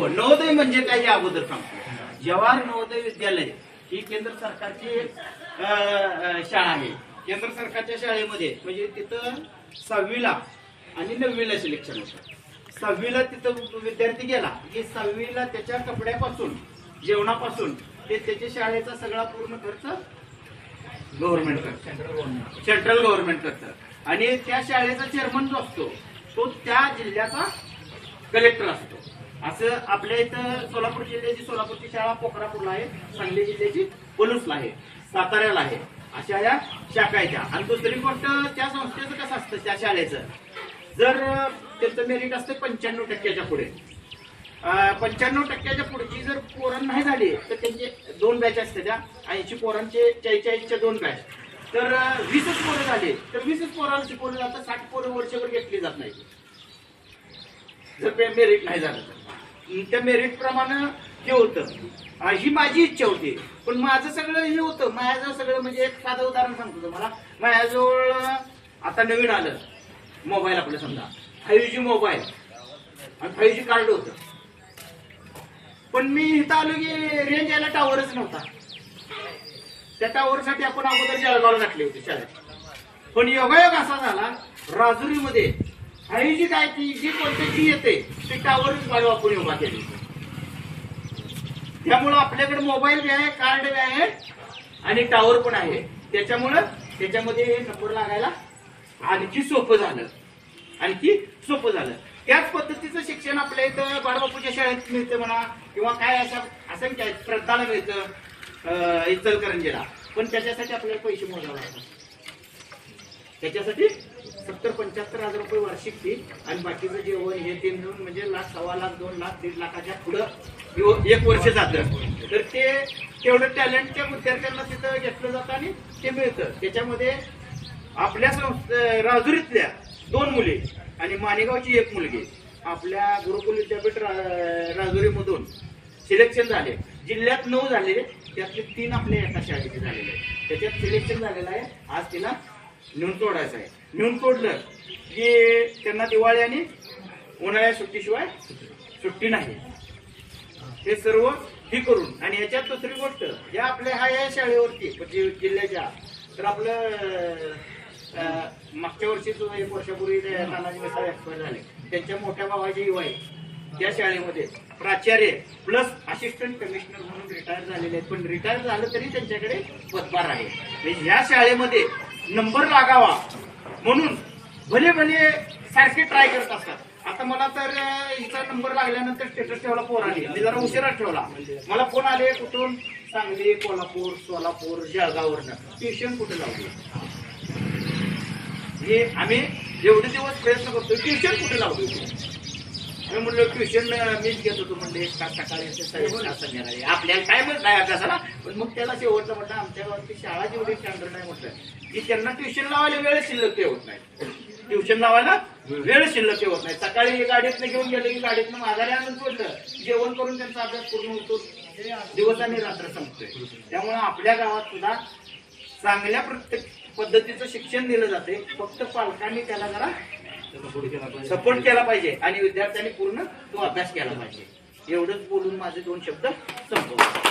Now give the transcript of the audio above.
हो, नवोदय म्हणजे काय हे अगोदर सांगतो. जवाहर नवोदय विद्यालय ही केंद्र सरकारची शाळा आहे. केंद्र सरकारच्या शाळेमध्ये म्हणजे तिथं सहावीला आणि नववीला सिलेक्शन होतं. सहावीला तिथं विद्यार्थी गेला की सहावीला त्याच्या कपड्यापासून जेवणापासून ते त्याच्या शाळेचा सगळा पूर्ण खर्च गव्हर्नमेंट करतं. सेंट्रल गव्हर्नमेंट करतं. आणि त्या शाळेचा चेअरमन जो असतो तो त्या जिल्ह्याचा कलेक्टर असतो. असं आपल्या इथं सोलापूर जिल्ह्याची सोलापूरची शाळा पोखरापूरला आहे सांगली जिल्ह्याची पलूसला आहे साताऱ्याला आहे. अशा या शाखा आहेत आणि दुसरी गोष्ट त्या संस्थेचं कसं असतं त्या शाळेचं? जर त्यांचं त्याचं मेरिट असतं पंच्याण्णव टक्क्याच्या पुढे. पंच्याण्णव टक्क्याच्या पुढची जर पोरण नाही झाली तर त्यांचे दोन बॅच असते त्या. ऐंशी पोरांचे चाळीसच्या दोन बॅच तर वीसच पोरं झाले तर वीसच पोराला शिकवलं जातं साठ पोरं वर्षभर घेतली जात नाही जर मेरिट नाही झालं तर. त्या मेरिट प्रमाणे हे होतं. अशी ही माझी इच्छा होती. पण माझं सगळं हे होतं. माझ्याजवळ सगळं म्हणजे एक साधं उदाहरण सांगतो तुम्हाला. माझ्याजवळ आता नवीन आलं. मोबाईल आपलं समजा. Five G mobile. आणि फाईव्ह जी कार्ड होतं. पण मी इथं आलो की रेंज यायला टावरच नव्हता. त्या टावरसाठी आपण अगोदर जळगावला घातली होती शाळेत. पण योगायोग असा झाला राजुरीमध्ये फाईव्ह जी काय ती जी कोणती येते ती टावरच वाढ वापरून उभा केली. त्यामुळं आपल्याकडे मोबाईल बी आहे कार्ड बी आहे आणि टावर पण आहे. त्याच्यामुळं त्याच्यामध्ये हे नंबर लागायला आणखी सोपं झालं. आणखी सोपं झालं. त्याच पद्धतीचं शिक्षण आपल्या इथं बाळबापूच्या शाळेत मिळतं म्हणा किंवा काय अशा असं श्रद्धाला मिळतं इचलकरंजीला. पण त्याच्यासाठी आपल्याला पैसे मोजावे लागतात. त्याच्यासाठी सत्तर पंच्याहत्तर हजार रुपये वार्षिक फी आणि बाकीचं जेवण हे ते मिळून म्हणजे लाख सव्वा लाख दोन लाख दीड लाखाच्या पुढं एक वर्ष जातं. तर ते तेवढं टॅलेंटच्या विद्यार्थ्यांना तिथं घेतलं जातं आणि ते मिळतं. त्याच्यामध्ये आपल्या राजुरीतल्या दोन मुली आणि माणेगावची एक मुलगी. आपल्या गुरुकुल विद्यापीठ रा- राजुरीमधून सिलेक्शन झाले. जिल्ह्यात नऊ झाले त्यातले तीन आपल्या एका शाळेचे झालेले आहेत. त्याच्यात सिलेक्शन झालेलं आहे. आज तिला नेऊन सोडायचं आहे. नेऊन सोडलं की त्यांना दिवाळी आणि उन्हाळ्या सुट्टीशिवाय सुट्टी नाही. हे सर्व ही करून आणि याच्यात दुसरी गोष्ट या आपल्या हा या शाळेवरती म्हणजे जिल्ह्याच्या तर आपलं मागच्या वर्षी एक वर्षापूर्वी नानाजी मिसाळ एक्सपायर झाले. त्यांच्या मोठ्या भावाची युवा त्या शाळेमध्ये प्राचार्य प्लस असिस्टंट कमिशनर म्हणून रिटायर झालेले आहेत. पण रिटायर झालं तरी त्यांच्याकडे पदभार आहे. म्हणजे ह्या शाळेमध्ये नंबर लागावा. म्हणून भले भले सारखे ट्राय करत असतात. आता मला तर हिचा नंबर लागल्यानंतर स्टेटस ठेवला आली मी जरा उशिरा ठेवला. मला फोन आले कुठून? सांगली कोल्हापूर सोलापूर जळगाववरनं. ट्युशन कुठे लावली? हे आम्ही एवढे दिवस प्रयत्न करतो ट्युशन कुठे लावतो मी म्हणलं ट्युशन मीच घेत होतो म्हणजे का सकाळी संध्याकाळी. आपल्याला काय म्हणत नाही अभ्यासाला पण मग त्याला शेवटचं म्हटलं आमच्या गावातली शाळा जेवढी स्टँडर्ड नाही म्हटलं की त्यांना ट्युशन लावायला वेळ शिल्लक ठेवत नाही. ट्युशन लावायला वेळ शिल्लक ठेवत नाही. सकाळी गाडीतनं घेऊन गेलं की गाडीतनं माघारी आणून सोडलं जेवण करून त्यांचा अभ्यास पूर्ण होतो. दिवस आणि रात्र संपतोय. त्यामुळे आपल्या गावात सुद्धा चांगल्या प्रत्येक पद्धतीचं शिक्षण दिलं जाते फक्त पालकांनी त्याला जरा सपोर्ट केला पाहिजे आणि विद्यार्थ्यांनी पूर्ण तो अभ्यास केला पाहिजे. एवढंच बोलून माझे दोन शब्द संपवतो.